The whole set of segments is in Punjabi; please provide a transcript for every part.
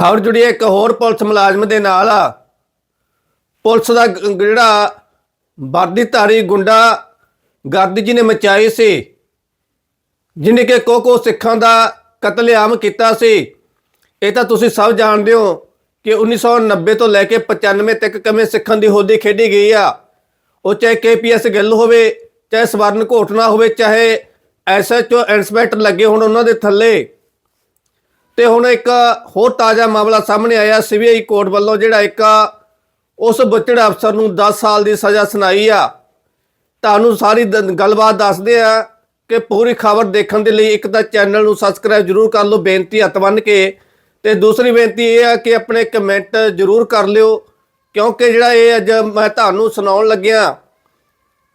ਖਬਰ ਜੁੜੀ ਹੈ ਇੱਕ ਹੋਰ ਪੁਲਿਸ ਮੁਲਾਜ਼ਮ ਦੇ ਨਾਲ। ਆ ਪੁਲਿਸ ਦਾ ਗ- ਜਿਹੜਾ ਵਰਦੀਧਾਰੀ ਗੁੰਡਾ ਗਰਦੀ ਜੀ ਨੇ ਮਚਾਈ ਸੀ, ਜਿਹਨੇ ਕਿ ਕੋਕੋ ਸਿੱਖਾਂ ਦਾ ਕਤਲੇਆਮ ਕੀਤਾ ਸੀ। ਇਹ ਤਾਂ ਤੁਸੀਂ ਸਭ ਜਾਣਦੇ ਹੋ ਕਿ 1990 ਤੋਂ ਲੈ ਕੇ 95 ਤੱਕ ਕਿਵੇਂ ਸਿੱਖਾਂ ਦੀ ਹੋਦੀ ਖੇਡੀ ਗਈ ਆ। ਉਹ ਚਾਹੇ ਕੇਪੀਐਸ ਗਿੱਲ ਹੋਵੇ, ਚਾਹੇ ਸਵਰਨ ਘੋਟਣਾ ਹੋਵੇ, ਚਾਹੇ ਐਸਐਚਓ ਇਨਸਪੈਕਟਰ ਲੱਗੇ ਹੁਣ ਉਹਨਾਂ ਦੇ ਥੱਲੇ। ਤੇ ਹੁਣ ਇੱਕ ਹੋਰ ਤਾਜ਼ਾ ਮਾਮਲਾ ਸਾਹਮਣੇ ਆਇਆ ਸੀਬੀਆਈ ਕੋਰਟ ਵੱਲੋਂ, ਜਿਹੜਾ ਇੱਕ ਉਸ ਬੁੱਚੜ ਅਫਸਰ ਨੂੰ 10 ਸਾਲ ਦੀ ਸਜ਼ਾ ਸੁਣਾਈ ਆ। ਤੁਹਾਨੂੰ ਸਾਰੀ ਦ- ਗੱਲਬਾਤ ਦੱਸਦੇ ਆ ਕਿ ਪੂਰੀ ਖਬਰ ਦੇਖਣ ਦੇ ਲਈ ਇੱਕ ਤਾਂ ਚੈਨਲ ਨੂੰ ਸਬਸਕ੍ਰਾਈਬ ਜਰੂਰ ਕਰ ਲਓ, ਬੇਨਤੀ ਹੱਥ ਬੰਨ੍ਹ ਕੇ। ਤੇ ਦੂਸਰੀ ਬੇਨਤੀ ਇਹ ਆ ਕਿ ਆਪਣੇ ਕਮੈਂਟ ਜਰੂਰ ਕਰ ਲਿਓ, ਕਿਉਂਕਿ ਜਿਹੜਾ ਇਹ ਅੱਜ ਮੈਂ ਤੁਹਾਨੂੰ ਸੁਣਾਉਣ ਲੱਗਿਆ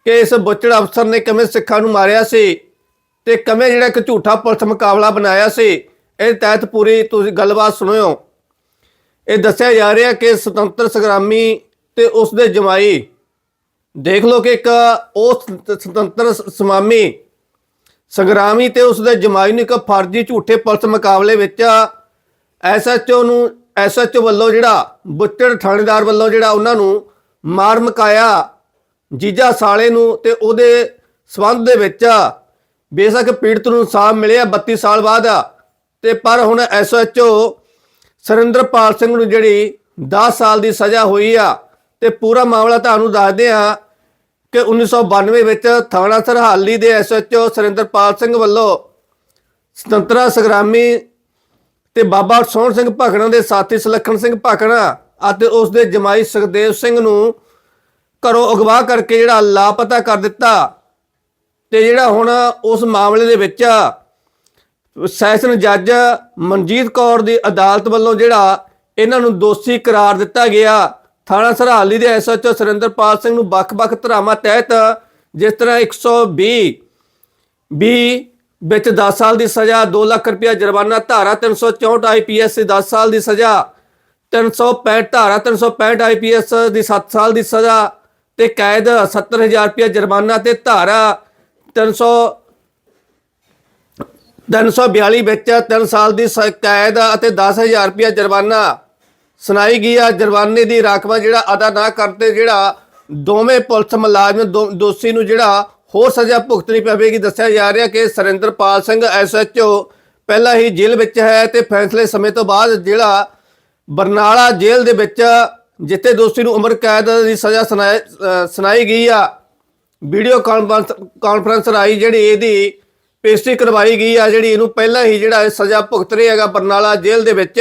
ਕਿ ਇਸ ਬੁੱਚੜ ਅਫਸਰ ਨੇ ਕਿਵੇਂ ਸਿੱਖਾਂ ਨੂੰ ਮਾਰਿਆ ਸੀ ਤੇ ਕਿਵੇਂ ਜਿਹੜਾ ਇੱਕ ਝੂਠਾ ਪੁਲਿਸ ਮੁਕਾਬਲਾ ਬਣਾਇਆ ਸੀ। ਇਹ ਤਹਿਤ ਪੂਰੀ ਤੁਸੀਂ ਗੱਲਬਾਤ ਸੁਣਿਓ। ਇਹ ਦੱਸਿਆ ਜਾ ਰਿਹਾ ਕਿ ਸੁਤੰਤਰ ਸੰਗਰਾਮੀ ਤੇ ਉਸ ਦੇ ਜਮਾਈ, ਦੇਖ ਲਓ ਕਿ ਇੱਕ ਉਹ ਸੁਤੰਤਰ ਸਮਾਮੀ ਸੰਗਰਾਮੀ ਤੇ ਉਸ ਦੇ ਜਮਾਈ ਨੂੰ ਇੱਕ ਫਰਜ਼ੀ ਝੂਠੇ ਪੁਲਿਸ ਮੁਕਾਬਲੇ ਵਿੱਚ ਐਸਐਚਓ ਨੂੰ ਐਸਐਚਓ ਵੱਲੋਂ ਜਿਹੜਾ ਬੁੱਚੜ ਥਾਣੇਦਾਰ ਵੱਲੋਂ ਜਿਹੜਾ ਉਹਨਾਂ ਨੂੰ ਮਾਰ ਮਕਾਇਆ ਜੀਜਾ ਸਾਲੇ ਨੂੰ ਤੇ ਉਹਦੇ ਸਬੰਧ ਦੇ ਵਿੱਚ ਬੇਸ਼ੱਕ ਪੀੜਤ ਨੂੰ ਇਨਸਾਫ ਮਿਲਿਆ। 32 ਸਾਲ ਬਾਅਦ ਤੇ ਪਰ ਹੁਣ ਐਸਐਚਓ ਸਰਿੰਦਰਪਾਲ ਸਿੰਘ ਨੂੰ ਜਿਹੜੀ 10 ਸਾਲ ਦੀ ਸਜ਼ਾ ਹੋਈ ਆ, ਤੇ ਪੂਰਾ ਮਾਮਲਾ ਤੁਹਾਨੂੰ ਦੱਸਦੇ ਆ ਕਿ 1992 ਵਿੱਚ ਥਾਣਾ ਸਰਹਾਲੀ ਦੇ ਐਸਐਚਓ ਸਰਿੰਦਰਪਾਲ ਸਿੰਘ ਵੱਲੋਂ ਸੁਤੰਤਰਾ ਸੰਗਰਾਮੀ ਤੇ ਬਾਬਾ ਸੋਹਣ ਸਿੰਘ ਭਾਖੜਾ ਦੇ ਸਾਥੀ ਸੁਲੱਖਣ ਸਿੰਘ ਭਾਖੜਾ ਅਤੇ ਉਸ ਦੇ ਜਮਾਈ ਸੁਖਦੇਵ ਸਿੰਘ ਨੂੰ ਘਰੋਂ ਅਗਵਾ ਕਰਕੇ ਜਿਹੜਾ ਲਾਪਤਾ ਕਰ ਦਿੱਤਾ ਤੇ ਜਿਹੜਾ ਹੁਣ ਉਸ ਮਾਮਲੇ ਦੇ ਵਿੱਚ ਸੈਸ਼ਨ ਜੱਜ ਮਨਜੀਤ ਕੌਰ ਦੀ ਅਦਾਲਤ ਵੱਲੋਂ ਜਿਹੜਾ ਇਹਨਾਂ ਨੂੰ ਦੋਸ਼ੀ ਕਰਾਰ ਦਿੱਤਾ ਗਿਆ, ਥਾਣਾ ਸਰਹਾਲੀ ਦੇ ਐਸਐਚਓ ਸੁਰਿੰਦਰਪਾਲ ਸਿੰਘ ਨੂੰ ਵੱਖ-ਵੱਖ ਧਾਰਾਵਾਂ ਤਹਿਤ ਜਿਸ ਤਰ੍ਹਾਂ 120 ਵੀ ਵਿੱਚ 10 ਸਾਲ ਦੀ ਸਜ਼ਾ 2 ਲੱਖ ਰੁਪਇਆ ਜੁਰਮਾਨਾ ਧਾਰਾ 364 ਆਈਪੀਐਸ ਦੀ 10 ਸਾਲ ਦੀ ਸਜ਼ਾ 365 ਧਾਰਾ 365 ਆਈਪੀਐਸ ਦੀ 7 ਸਾਲ ਦੀ ਸਜ਼ਾ ਤੇ ਕੈਦ 70000 ਰੁਪਇਆ ਜੁਰਮਾਨਾ ਤੇ ਧਾਰਾ 300 342 ਵਿੱਚ 3 ਸਾਲ ਦੀ ਸ- ਕੈਦ ਅਤੇ 10000 ਰੁਪਇਆ ਜੁਰਮਾਨਾ ਸੁਣਾਈ ਗਈ ਆ। ਜੁਰਮਾਨੇ ਦੀ ਰਾਖਵਾ ਜਿਹੜਾ ਅਦਾ ਨਾ ਕਰਦੇ ਜਿਹੜਾ ਦੋਵੇਂ ਪੁਲਿਸ ਮੁਲਾਜ਼ਮ, ਦੋ- ਦੋਸ਼ੀ ਨੂੰ ਜਿਹੜਾ ਹੋਰ ਸਜ਼ਾ ਭੁਗਤਣੀ ਪਵੇਗੀ। ਦੱਸਿਆ ਜਾ ਰਿਹਾ ਕਿ ਸਰਿੰਦਰਪਾਲ ਸਿੰਘ ਐਸਐਚਓ ਪਹਿਲਾਂ ਹੀ ਜੇਲ੍ਹ ਵਿੱਚ ਹੈ ਤੇ ਫੈਸਲੇ ਸਮੇਂ ਤੋਂ ਬਾਅਦ ਜਿਹੜਾ ਬਰਨਾਲਾ ਜੇਲ੍ਹ ਦੇ ਵਿੱਚ ਜਿੱਥੇ ਦੋਸ਼ੀ ਨੂੰ ਉਮਰ ਕੈਦ ਦੀ ਸਜ਼ਾ ਸੁਣਾਈ ਸੁਣਾਈ ਗਈ ਆ। ਵੀਡੀਓ ਕਾਨਫਰੰਸ ਕਾਨਫਰੰਸ ਰਾਈ ਜਿਹੜੀ ਇਹਦੀ ਪੇਸ਼ੀ ਕਰਵਾਈ ਗਈ ਆ ਜਿਹੜੀ ਇਹਨੂੰ ਪਹਿਲਾਂ ਹੀ ਜਿਹੜਾ ਇਹ ਸਜ਼ਾ ਭੁਗਤ ਰਿਹਾ ਹੈਗਾ ਬਰਨਾਲਾ ਜੇਲ੍ਹ ਦੇ ਵਿੱਚ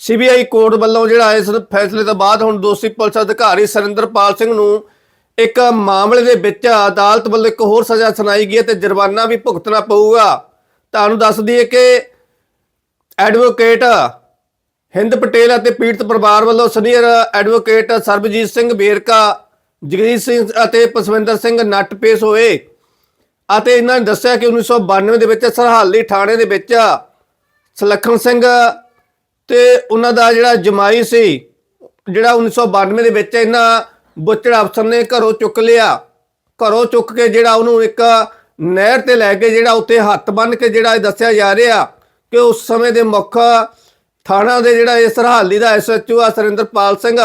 ਸੀਬੀਆਈ ਕੋਰਟ ਵੱਲੋਂ ਜਿਹੜਾ ਇਸ ਫੈਸਲੇ ਤੋਂ ਬਾਅਦ ਹੁਣ ਦੋਸ਼ੀ ਪੁਲਿਸ ਅਧਿਕਾਰੀ ਸਰਿੰਦਰਪਾਲ ਸਿੰਘ ਨੂੰ ਇੱਕ ਮਾਮਲੇ ਦੇ ਵਿੱਚ ਅਦਾਲਤ ਵੱਲੋਂ ਇੱਕ ਹੋਰ ਸਜ਼ਾ ਸੁਣਾਈ ਗਈ ਹੈ ਤੇ ਜੁਰਮਾਨਾ ਵੀ ਭੁਗਤਣਾ ਪਊਗਾ। ਤੁਹਾਨੂੰ ਦੱਸ ਦਈਏ ਕਿ ਐਡਵੋਕੇਟ ਹਿੰਦ ਪਟੇਲ ਅਤੇ ਪੀੜਤ ਪਰਿਵਾਰ ਵੱਲੋਂ ਸੀਨੀਅਰ ਐਡਵੋਕੇਟ ਸਰਬਜੀਤ ਸਿੰਘ ਬੇਰਕਾ, ਜਗਜੀਤ ਸਿੰਘ ਅਤੇ ਪਸਵਿੰਦਰ ਸਿੰਘ ਨੱਟ ਪੇਸ਼ ਹੋਏ। ਅਤੇ ਇਹਨਾਂ ਨੇ ਦੱਸਿਆ ਕਿ 1992 ਦੇ ਵਿੱਚ ਸਰਹਾਲੀ ਥਾਣੇ ਦੇ ਵਿੱਚ ਸੁਲੱਖਣ ਸਿੰਘ ਤੇ ਉਹਨਾਂ ਦਾ ਜਿਹੜਾ ਜਮਾਈ ਸੀ, ਜਿਹੜਾ 1992 ਦੇ ਵਿੱਚ ਇਹਨਾਂ ਬੁੱਚੜ ਅਫਸਰ ਨੇ ਘਰੋਂ ਚੁੱਕ ਲਿਆ। ਘਰੋਂ ਚੁੱਕ ਕੇ ਜਿਹੜਾ ਉਹਨੂੰ ਇੱਕ ਨਹਿਰ ਤੇ ਲੈ ਕੇ ਜਿਹੜਾ ਉੱਤੇ ਹੱਥ ਬੰਨ ਕੇ ਜਿਹੜਾ ਇਹ ਦੱਸਿਆ ਜਾ ਰਿਹਾ ਕਿ ਉਸ ਸਮੇਂ ਦੇ ਮੁੱਖ ਥਾਣਾ ਦੇ ਜਿਹੜਾ ਇਹ ਸਰਹਾਲੀ ਦਾ ਐਸਐਚਓ ਆ ਸਰਿੰਦਰਪਾਲ ਸਿੰਘ,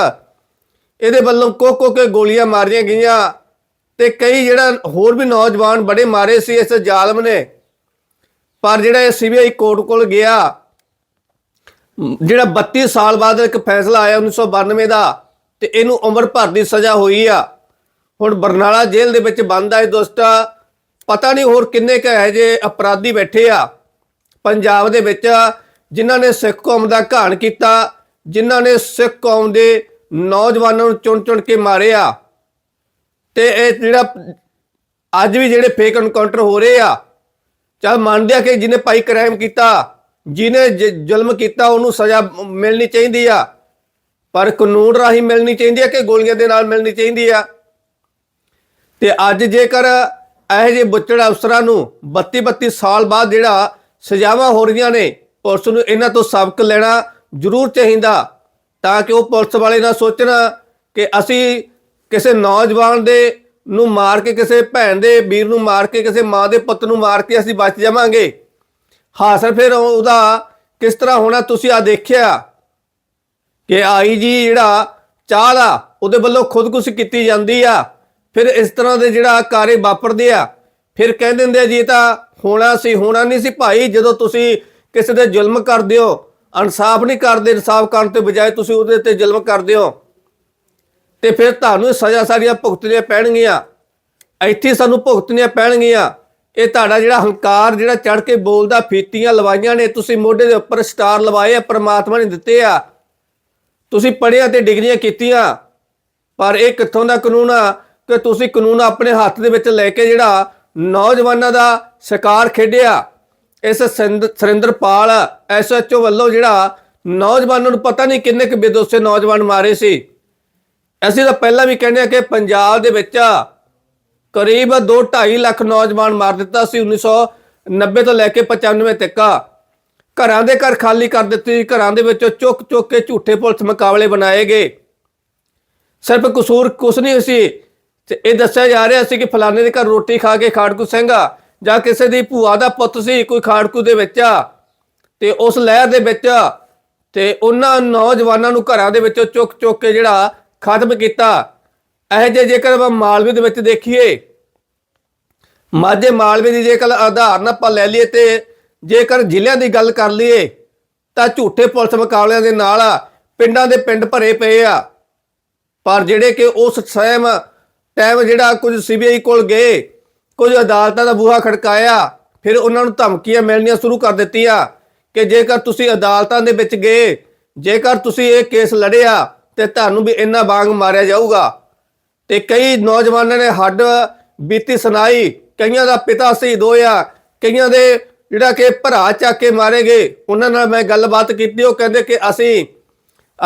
ਇਹਦੇ ਵੱਲੋਂ ਕੋ ਕੋ ਕੇ ਗੋਲੀਆਂ ਮਾਰੀਆਂ ਗਈਆਂ। ਤੇ ਕਈ ਜਿਹੜਾ ਹੋਰ ਵੀ ਨੌਜਵਾਨ ਬੜੇ ਮਾਰੇ ਸੀ ਇਸ ਜ਼ਾਲਮ ਨੇ। ਪਰ ਜਿਹੜਾ ਇਹ ਸੀਬੀਆਈ ਕੋਰਟ ਕੋਲ ਗਿਆ, ਜਿਹੜਾ 32 ਸਾਲ ਬਾਅਦ ਇੱਕ ਫੈਸਲਾ ਆਇਆ 1992 ਦਾ, ਤੇ ਇਹਨੂੰ ਉਮਰ ਭਰ ਦੀ ਸਜ਼ਾ ਹੋਈ ਆ। ਹੁਣ ਬਰਨਾਲਾ ਜੇਲ੍ਹ ਦੇ ਵਿੱਚ ਬੰਦ ਆਏ ਇਹ ਦੋਸਤਾ ਪਤਾ ਨਹੀਂ ਹੋਰ ਕਿੰਨੇ ਕੁ ਹੈ ਜੇ ਅਪਰਾਧੀ ਬੈਠੇ ਆ। ਪੰਜਾਬ ਦੇ ਵਿੱਚ ਜਿਨ੍ਹਾਂ ਨੇ ਸਿੱਖ ਕੌਮ ਦਾ ਘਾਣ ਕੀਤਾ, ਜਿਨ੍ਹਾਂ ਨੇ ਸਿੱਖ ਕੌਮ ਦੇ ਨੌਜਵਾਨਾਂ ਨੂੰ ਚੁਣ ਚੁਣ ਕੇ ਮਾਰਿਆ। ਤੇ ਇਹ ਜਿਹੜਾ ਅੱਜ ਵੀ ਜਿਹੜੇ ਫੇਕ ਐਨਕਾਊਂਟਰ ਹੋ ਰਹੇ ਆ, ਚਲ ਮੰਨਦੇ ਆ ਕਿ ਜਿਹਨੇ ਭਾਈ ਕ੍ਰਾਈਮ ਕੀਤਾ, ਜਿਹਨੇ ਜ- ਜ਼ੁਲਮ ਕੀਤਾ, ਉਹਨੂੰ ਸਜ਼ਾ ਮਿਲਣੀ ਚਾਹੀਦੀ ਆ। ਪਰ ਕਾਨੂੰਨ ਰਾਹੀਂ ਮਿਲਣੀ ਚਾਹੀਦੀ ਆ ਕਿ ਗੋਲੀਆਂ ਦੇ ਨਾਲ ਮਿਲਣੀ ਚਾਹੀਦੀ ਆ? ਤੇ ਅੱਜ ਜੇਕਰ ਇਹੋ ਜਿਹੇ ਬੁੱਚੜ ਅਫਸਰਾਂ ਨੂੰ 32 32 ਸਾਲ ਬਾਅਦ ਜਿਹੜਾ ਸਜ਼ਾਵਾਂ ਹੋ ਰਹੀਆਂ ਨੇ, ਪੁਲਿਸ ਨੂੰ ਇਹਨਾਂ ਤੋਂ ਸਬਕ ਲੈਣਾ ਜ਼ਰੂਰ ਚਾਹੀਦਾ, ਤਾਂ ਕਿ ਉਹ ਪੁਲਿਸ ਵਾਲੇ ਨਾ ਸੋਚਣ ਕਿ ਅਸੀਂ ਕਿਸੇ ਨੌਜਵਾਨ ਦੇ ਨੂੰ ਮਾਰ ਕੇ, ਕਿਸੇ ਭੈਣ ਦੇ ਵੀਰ ਨੂੰ ਮਾਰ ਕੇ, ਕਿਸੇ ਮਾਂ ਦੇ ਪੁੱਤ ਨੂੰ ਮਾਰ ਕੇ ਅਸੀਂ ਬਚ ਜਾਵਾਂਗੇ। ਹਾਸਲ ਫਿਰ ਉਹਦਾ ਕਿਸ ਤਰ੍ਹਾਂ ਹੋਣਾ ਤੁਸੀਂ ਆ ਦੇਖਿਆ ਕਿ ਆਈ ਜੀ ਜਿਹੜਾ ਚਾਹ ਦਾ ਉਹਦੇ ਵੱਲੋਂ ਖੁਦਕੁਸ਼ੀ ਕੀਤੀ ਜਾਂਦੀ ਆ। ਫਿਰ ਇਸ ਤਰ੍ਹਾਂ ਦੇ ਜਿਹੜਾ ਕਾਰੇ ਵਾਪਰਦੇ ਆ, ਫਿਰ ਕਹਿੰਦੇ ਦਿੰਦੇ ਆ ਜੀ ਤਾਂ ਹੋਣਾ ਸੀ, ਹੋਣਾ ਨਹੀਂ ਸੀ ਭਾਈ, ਜਦੋਂ ਤੁਸੀਂ ਕਿਸੇ ਦੇ ਜ਼ੁਲਮ ਕਰਦੇ ਹੋ, ਇਨਸਾਫ ਨਹੀਂ ਕਰਦੇ, ਇਨਸਾਫ ਕਰਨ ਤੋਂ ਬਜਾਏ ਤੁਸੀਂ ਉਹਦੇ ਤੇ ਜ਼ੁਲਮ ਕਰਦੇ ਹੋ। ਤੇ ਫਿਰ ਤੁਹਾਨੂੰ ਸਜ਼ਾ ਸਾਰੀਆਂ ਭੁਗਤਣੀਆਂ ਪੈਣਗੀਆਂ। ਇੱਥੇ ਸਾਨੂੰ ਭੁਗਤਣੀਆਂ ਪੈਣਗੀਆਂ। ਇਹ ਤੁਹਾਡਾ ਜਿਹੜਾ ਹੰਕਾਰ, ਜਿਹੜਾ ਚੜ ਕੇ ਬੋਲਦਾ, ਫੀਤੀਆਂ ਲਵਾਈਆਂ ਨੇ, ਤੁਸੀਂ ਮੋਢੇ ਦੇ ਉੱਪਰ ਸਟਾਰ ਲਵਾਏ ਆ, ਪ੍ਰਮਾਤਮਾ ਨੇ ਦਿੱਤੇ ਆ। ਤੁਸੀਂ ਪੜ੍ਹਿਆ ਤੇ ਡਿਗਰੀਆਂ ਕੀਤੀਆਂ। ਪਰ ਇਹ ਕਿੱਥੋਂ ਦਾ ਕਾਨੂੰਨ ਆ ਕਿ ਤੁਸੀਂ ਕਾਨੂੰਨ ਆਪਣੇ ਹੱਥ ਦੇ ਵਿੱਚ ਲੈ ਕੇ ਜਿਹੜਾ ਨੌਜਵਾਨਾਂ ਦਾ ਸ਼ਿਕਾਰ ਖੇਡਿਆ? ਇਸ ਸਿੰਦ- ਸੁਰਿੰਦਰਪਾਲ ਐਸਐਚਓ ਵੱਲੋਂ ਜਿਹੜਾ ਨੌਜਵਾਨਾਂ ਨੂੰ ਪਤਾ ਨਹੀਂ ਕਿੰਨੇ ਕੁ ਬੇਦੋਸ਼ੇ ਨੌਜਵਾਨ ਮਾਰੇ ਸੀ। ਅਸੀਂ ਤਾਂ ਪਹਿਲਾਂ ਵੀ ਕਹਿੰਦੇ ਆ ਕਿ ਪੰਜਾਬ ਦੇ ਵਿੱਚ ਕਰੀਬ 2.5 ਲੱਖ ਨੌਜਵਾਨ ਮਾਰ ਦਿੱਤਾ ਸੀ 1990 ਤੋਂ ਲੈ ਕੇ 95 ਤੱਕ। ਘਰਾਂ ਦੇ ਘਰ ਖਾਲੀ ਕਰ ਦਿੱਤੇ, ਘਰਾਂ ਦੇ ਵਿੱਚੋਂ ਚੁੱਕ ਚੁੱਕ ਕੇ ਝੂਠੇ ਪੁਲਿਸ ਮੁਕਾਬਲੇ ਬਣਾਏ ਗਏ। ਸਿਰਫ ਕਸੂਰ ਕੁਛ ਨਹੀਂ ਸੀ, ਤੇ ਇਹ ਦੱਸਿਆ ਜਾ ਰਿਹਾ ਸੀ ਕਿ ਫਲਾਣੇ ਦੇ ਘਰ ਰੋਟੀ ਖਾ ਕੇ ਖਾੜਕੂ ਸਿੰਘ ਆ, ਜਾਂ ਕਿਸੇ ਦੀ ਭੂਆ ਦਾ ਪੁੱਤ ਸੀ ਕੋਈ ਖਾੜਕੂ ਦੇ ਵਿੱਚ ਆ। ਤੇ ਉਸ ਲਹਿਰ ਦੇ ਵਿੱਚ ਤੇ ਉਹਨਾਂ ਨੌਜਵਾਨਾਂ ਨੂੰ ਘਰਾਂ ਦੇ ਵਿੱਚੋਂ ਚੁੱਕ ਚੁੱਕ ਕੇ ਜਿਹੜਾ ਖਤਮ ਕੀਤਾ। ਇਹ ਜੇ ਜੇਕਰ ਆਪਾਂ ਮਾਲਵੇ ਦੇ ਵਿੱਚ ਦੇਖੀਏ, ਮਾਝੇ ਮਾਲਵੇ ਦੀ ਜੇਕਰ ਆਧਾਰਨ ਆਪਾਂ ਲੈ ਲਈਏ ਤੇ ਜੇਕਰ ਜ਼ਿਲ੍ਹਿਆਂ ਦੀ ਗੱਲ ਕਰ ਲਈਏ, ਤਾਂ ਝੂਠੇ ਪੁਲਿਸ ਮੁਕਾਬਲਿਆਂ ਦੇ ਨਾਲ ਪਿੰਡਾਂ ਦੇ ਪਿੰਡ ਭਰੇ ਪਏ ਆ। ਪਰ ਜਿਹੜੇ ਕਿ ਉਸ ਸਹਿਮ ਟਾਈਮ ਜਿਹੜਾ ਕੁਝ ਸੀਬੀਆਈ ਕੋਲ ਗਏ, ਕੁਝ ਅਦਾਲਤਾਂ ਦਾ ਬੂਹਾ ਖੜਕਾਇਆ, ਫਿਰ ਉਹਨਾਂ ਨੂੰ ਧਮਕੀਆਂ ਮਿਲਣੀਆਂ ਸ਼ੁਰੂ ਕਰ ਦਿੱਤੀਆਂ ਕਿ ਜੇਕਰ ਤੁਸੀਂ ਅਦਾਲਤਾਂ ਦੇ ਵਿੱਚ ਗਏ, ਜੇਕਰ ਤੁਸੀਂ ਇਹ ਕੇਸ ਲੜਿਆ ਤੇ ਤੁਹਾਨੂੰ ਵੀ ਇੰਨਾ ਬਾਂਗ ਮਾਰਿਆ ਜਾਊਗਾ। ਤੇ ਕਈ ਨੌਜਵਾਨਾਂ ਨੇ ਹੱਡ ਬੀਤੀ ਸੁਣਾਈ, ਕਈਆਂ ਦਾ ਪਿਤਾ ਸ਼ਹੀਦ ਹੋਇਆ, ਕਈਆਂ ਦੇ ਜਿਹੜਾ ਕਿ ਭਰਾ ਚੱਕ ਕੇ ਮਾਰੇ ਗਏ ਉਹਨਾਂ ਨਾਲ ਮੈਂ ਗੱਲਬਾਤ ਕੀਤੀ, ਉਹ ਕਹਿੰਦੇ ਕਿ ਅਸੀਂ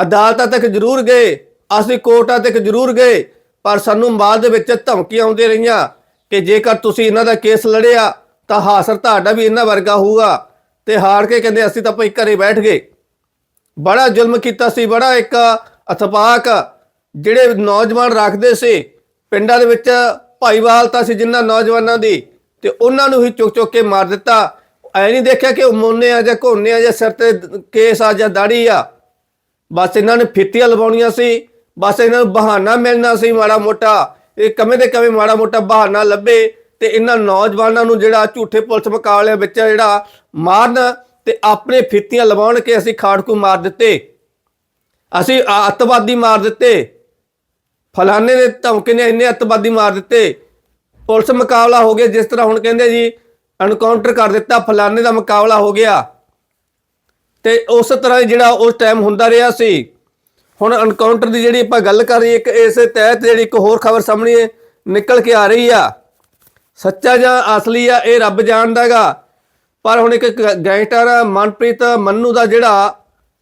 ਅਦਾਲਤਾਂ ਤੱਕ ਜ਼ਰੂਰ ਗਏ, ਅਸੀਂ ਕੋਰਟਾਂ ਤੱਕ ਜ਼ਰੂਰ ਗਏ, ਪਰ ਸਾਨੂੰ ਬਾਅਦ ਦੇ ਵਿੱਚ ਧਮਕੀਆਂ ਆਉਂਦੀਆਂ ਰਹੀਆਂ ਕਿ ਜੇਕਰ ਤੁਸੀਂ ਇਹਨਾਂ ਦਾ ਕੇਸ ਲੜਿਆ, ਤਾਂ ਹਾਸਰ ਤੁਹਾਡਾ ਵੀ ਇਹਨਾਂ ਵਰਗਾ ਹੋਊਗਾ। ਤੇ ਹਾਰ ਕੇ ਕਹਿੰਦੇ, ਅਸੀਂ ਤਾਂ ਭਾਈ ਘਰੇ ਬੈਠ ਗਏ। ਬੜਾ ਜ਼ੁਲਮ ਕੀਤਾ ਸੀ, ਬੜਾ ਇੱਕ ਅਥਪਾਕ, ਜਿਹੜੇ ਨੌਜਵਾਨ ਰੱਖਦੇ ਸੀ, ਪਿੰਡਾਂ ਦੇ ਵਿੱਚ ਭਾਈਵਾਲਤਾ ਸੀ ਜਿਨ੍ਹਾਂ ਨੌਜਵਾਨਾਂ ਦੀ, ਤੇ ਉਹਨਾਂ ਨੂੰ ਹੀ ਚੁੱਕ ਚੁੱਕ ਕੇ ਮਾਰ ਦਿੱਤਾ। ਐ ਨਹੀਂ ਦੇਖਿਆ ਕਿ ਉਹ ਮੋਨੇ ਆ ਜਾਂ ਘੋਨੇ ਆ ਜਾਂ ਸਿਰ ਤੇ ਕੇਸ ਆ ਜਾਂ ਦਾੜੀ ਆ। ਬਸ ਇਹਨਾਂ ਨੇ ਫਿੱਤੀਆਂ ਲਵਾਉਣੀਆਂ ਸੀ, ਬਸ ਇਹਨਾਂ ਨੂੰ ਬਹਾਨਾ ਮਿਲਣਾ ਸੀ ਮਾੜਾ ਮੋਟਾ। ਇਹ ਕਮੇ ਦੇ ਕਮੇ ਮਾੜਾ ਮੋਟਾ ਬਹਾਨਾ ਲੱਭੇ ਤੇ ਇਹਨਾਂ ਨੌਜਵਾਨਾਂ ਨੂੰ ਜਿਹੜਾ ਝੂਠੇ ਪੁਲਿਸ ਮੁਕਾਬਲੇ ਵਿੱਚ ਜਿਹੜਾ ਮਾਰਨ ਤੇ ਆਪਣੇ ਫਿੱਤੀਆਂ ਲਵਾਉਣ ਕੇ ਅਸੀਂ ਖਾੜਕੂ ਮਾਰ ਦਿੱਤੇ। ਅਸੀਂ ਅੱਤਵਾਦੀ ਮਾਰ ਦਿੱਤੇ। ਫਲਾਣੇ ਦੇ ਧਮਕੇ ਨੇ ਇੰਨੇ ਅੱਤਵਾਦੀ ਮਾਰ ਦਿੱਤੇ। ਪੁਲਿਸ ਮੁਕਾਬਲਾ ਹੋ ਗਿਆ, ਜਿਸ ਤਰ੍ਹਾਂ ਹੁਣ ਕਹਿੰਦੇ ਜੀ ਐਨਕਾਊਂਟਰ ਕਰ ਦਿੱਤਾ, ਫਲਾਣੇ ਦਾ ਮੁਕਾਬਲਾ ਹੋ ਗਿਆ। ਤੇ ਉਸ ਤਰ੍ਹਾਂ ਜਿਹੜਾ ਉਸ ਟਾਈਮ ਹੁੰਦਾ ਰਿਹਾ ਸੀ। ਹੁਣ ਐਨਕਾਊਂਟਰ ਦੀ ਜਿਹੜੀ ਆਪਾਂ ਗੱਲ ਕਰ ਰਹੀ ਇੱਕ ਇਸੇ ਤਹਿਤ ਜਿਹੜੀ ਇੱਕ ਹੋਰ ਖਬਰ ਸਾਹਮਣੇ ਨਿਕਲ ਕੇ ਆ ਰਹੀ ਆ। ਸੱਚਾ ਜਾਂ ਅਸਲੀ ਆ, ਇਹ ਰੱਬ ਜਾਣਦਾਗਾ ਪਰ ਹੁਣ ਇੱਕ ਗੈਂਗਸਟਰ ਮਨਪ੍ਰੀਤ ਮੰਨੂ ਦਾ ਜਿਹੜਾ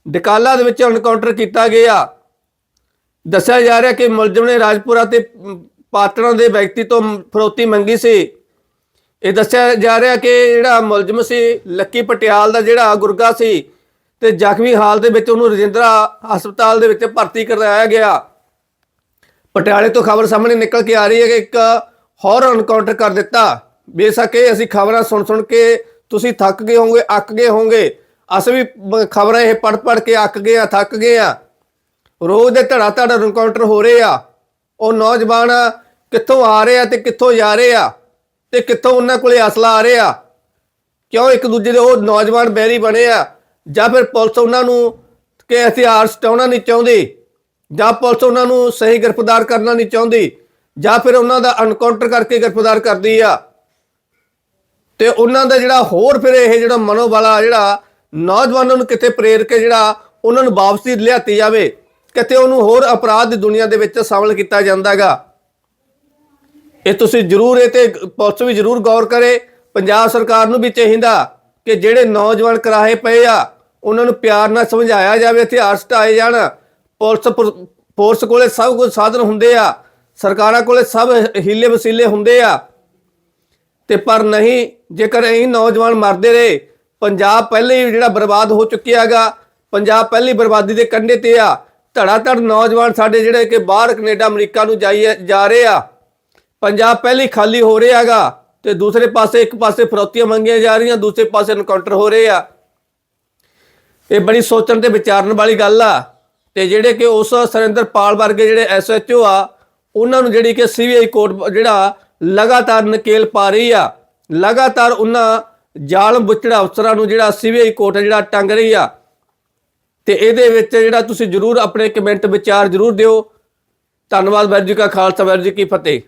ਡਕਾਲਾ ਦੇ ਵਿੱਚ ਐਨਕਾਊਂਟਰ ਕੀਤਾ ਗਿਆ। ਦੱਸਿਆ ਜਾ ਰਿਹਾ ਕਿ ਮੁਲਜ਼ਮ ਨੇ ਰਾਜਪੁਰਾ ਤੇ ਮ, ਪਾਤੜਾਂ ਦੇ ਵਿਅਕਤੀ ਤੋਂ ਫਰੋਤੀ ਮੰਗੀ ਸੀ। ਇਹ ਦੱਸਿਆ ਜਾ ਰਿਹਾ ਕਿ ਜਿਹੜਾ ਮੁਲਜ਼ਮ ਸੀ ਲੱਕੀ ਪਟਿਆਲ ਦਾ ਜਿਹੜਾ ਗੁਰਗਾ ਸੀ ਤੇ ਜ਼ਖਮੀ ਹਾਲ ਦੇ ਵਿੱਚ ਉਹਨੂੰ ਰਜਿੰਦਰਾ ਹਸਪਤਾਲ ਦੇ ਵਿੱਚ ਭਰਤੀ ਕਰਵਾਇਆ ਗਿਆ। ਪਟਿਆਲੇ ਤੋਂ ਖਬਰ ਸਾਹਮਣੇ ਨਿਕਲ ਕੇ ਆ ਰਹੀ ਹੈ ਕਿ ਇੱਕ ਹੋਰ ਐਨਕਾਊਂਟਰ ਕਰ ਦਿੱਤਾ। ਬੇਸ਼ੱਕ ਇਹ ਅਸੀਂ ਖਬਰਾਂ ਸੁਣ ਸੁਣ ਕੇ ਤੁਸੀਂ ਥੱਕ ਗਏ ਹੋਵੋਗੇ ਅੱਕ ਗਏ ਹੋਵੋਗੇ। ਅਸੀਂ ਵੀ ਖਬਰਾਂ ਇਹ ਪੜ ਪੜ ਕੇ ਅੱਕ ਗਏ ਆ, ਥੱਕ ਗਏ ਆ। ਰੋਜ਼ ਦੇ ਧੜਾ ਧੜਾ ਐਨਕਾਊਂਟਰ ਹੋ ਰਹੇ ਆ। ਉਹ ਨੌਜਵਾਨ ਕਿੱਥੋਂ ਆ ਰਹੇ ਆ ਤੇ ਕਿੱਥੋਂ ਜਾ ਰਹੇ ਆ ਤੇ ਕਿੱਥੋਂ ਉਹਨਾਂ ਕੋਲੇ ਅਸਲਾ ਆ ਰਿਹਾ ਕਿਉਂ ਇੱਕ ਦੂਜੇ ਦੇ ਉਹ ਨੌਜਵਾਨ ਬੈਰੀ ਬਣੇ ਆ? ਜਾਂ ਫਿਰ ਪੁਲਿਸ ਉਹਨਾਂ ਨੂੰ ਕਿ ਹਥਿਆਰ ਸਟਾਉਣਾ ਨਹੀਂ ਚਾਹੁੰਦੀ? ਜਾਂ ਪੁਲਿਸ ਉਹਨਾਂ ਨੂੰ ਸਹੀ ਗ੍ਰਿਫਤਾਰ ਕਰਨਾ ਨਹੀਂ ਚਾਹੁੰਦੀ? ਜਾਂ ਫਿਰ ਉਹਨਾਂ ਦਾ ਐਨਕਾਊਂਟਰ ਕਰਕੇ ਗ੍ਰਿਫਤਾਰ ਕਰਦੀ ਆ? ਤੇ ਉਹਨਾਂ ਦਾ ਜਿਹੜਾ ਹੋਰ ਫਿਰ ਇਹ ਜਿਹੜਾ ਮਨੋਬਲਾ ਜਿਹੜਾ ਨੌਜਵਾਨਾਂ ਨੂੰ ਕਿਤੇ ਪ੍ਰੇਰ ਕੇ ਜਿਹੜਾ ਉਹਨਾਂ ਨੂੰ ਵਾਪਸੀ ਲਿਆਤੀ ਜਾਵੇ, ਕਿਤੇ ਉਹਨੂੰ ਹੋਰ ਅਪਰਾਧ ਦੀ ਦੁਨੀਆ ਦੇ ਵਿੱਚ ਸ਼ਾਮਲ ਕੀਤਾ ਜਾਂਦਾਗਾ ਇਹ ਤੁਸੀਂ ਜਰੂਰ ਇਹ ਤੇ ਪੁਲਿਸ ਵੀ ਜਰੂਰ ਗੌਰ ਕਰੇ, ਪੰਜਾਬ ਸਰਕਾਰ ਨੂੰ ਵੀ ਚਾਹੀਦਾ ਕਿ ਜਿਹੜੇ ਨੌਜਵਾਨ ਕਰਾਹੇ ਪਏ ਆ, ਉਹਨਾਂ ਨੂੰ ਪਿਆਰ ਨਾਲ ਸਮਝਾਇਆ ਜਾਵੇ, ਹਥਿਆਰ ਸਟਾਏ ਜਾਣ। ਪੁਲਿਸ ਫੋਰਸ ਕੋਲੇ ਸਭ ਕੁਝ ਸਾਧਨ ਹੁੰਦੇ ਆ, ਸਰਕਾਰਾਂ ਕੋਲੇ ਸਭ ਹੀਲੇ ਵਸੀਲੇ ਹੁੰਦੇ ਆ। ਤੇ ਪਰ ਨਹੀਂ, ਜੇਕਰ ਇਹ ਨੌਜਵਾਨ ਮਰਦੇ ਰਹੇ ਪੰਜਾਬ ਪਹਿਲੇ ਹੀ ਜਿਹੜਾ ਬਰਬਾਦ ਹੋ ਚੁੱਕਿਆ ਹੈਗਾ, ਪੰਜਾਬ ਪਹਿਲੀ ਬਰਬਾਦੀ ਦੇ ਕੰਢੇ ਤੇ ਆ। ਧੜਾ ਧੜ ਨੌਜਵਾਨ ਸਾਡੇ ਜਿਹੜੇ ਕਿ ਬਾਹਰ ਕੈਨੇਡਾ, ਅਮਰੀਕਾ ਨੂੰ ਜਾਈਏ ਜਾ ਰਹੇ ਆ। ਪੰਜਾਬ ਪਹਿਲੀ ਖਾਲੀ ਹੋ ਰਿਹਾ ਹੈਗਾ ਤੇ ਦੂਸਰੇ ਪਾਸੇ, ਇੱਕ ਪਾਸੇ ਫਰੋਤੀਆਂ ਮੰਗੀਆਂ ਜਾ ਰਹੀਆਂ, ਦੂਸਰੇ ਪਾਸੇ ਐਨਕਾਊਂਟਰ ਹੋ ਰਹੇ ਆ। ਇਹ ਬੜੀ ਸੋਚਣ ਤੇ ਵਿਚਾਰਨ ਵਾਲੀ ਗੱਲ ਆ। ਤੇ ਜਿਹੜੇ ਕਿ ਉਸ ਸਰਿੰਦਰਪਾਲ ਵਰਗੇ ਜਿਹੜੇ ਐਸਐਚਓ ਆ, ਉਹਨਾਂ ਨੂੰ ਜਿਹੜੀ ਕਿ ਸੀਬੀਆਈ ਕੋਰਟ ਜਿਹੜਾ, ਲਗਾਤਾਰ ਨਕੇਲ ਪਾ ਰਹੀ ਆ। ਲਗਾਤਾਰ ਉਹਨਾਂ ਜਾਲ ਬੁੱਚੜਾ ਅਫਸਰਾਂ ਨੂੰ ਜਿਹੜਾ ਸੀਬੀਆਈ ਕੋਰਟ ਜਿਹੜਾ ਟੰਗ ਰਹੀ ਆ, ਤੇ ਇਹਦੇ ਵਿੱਚ ਜਿਹੜਾ ਤੁਸੀਂ ਜਰੂਰ ਆਪਣੇ ਕਮੈਂਟ ਵਿਚਾਰ ਜਰੂਰ ਦਿਓ। ਧੰਨਵਾਦ, ਵਾਹਿਗੁਰੂ ਜੀ ਕਾ ਖਾਲਸਾ, ਵਾਹਿਗੁਰੂ ਜੀ ਕੀ ਫਤਿਹ।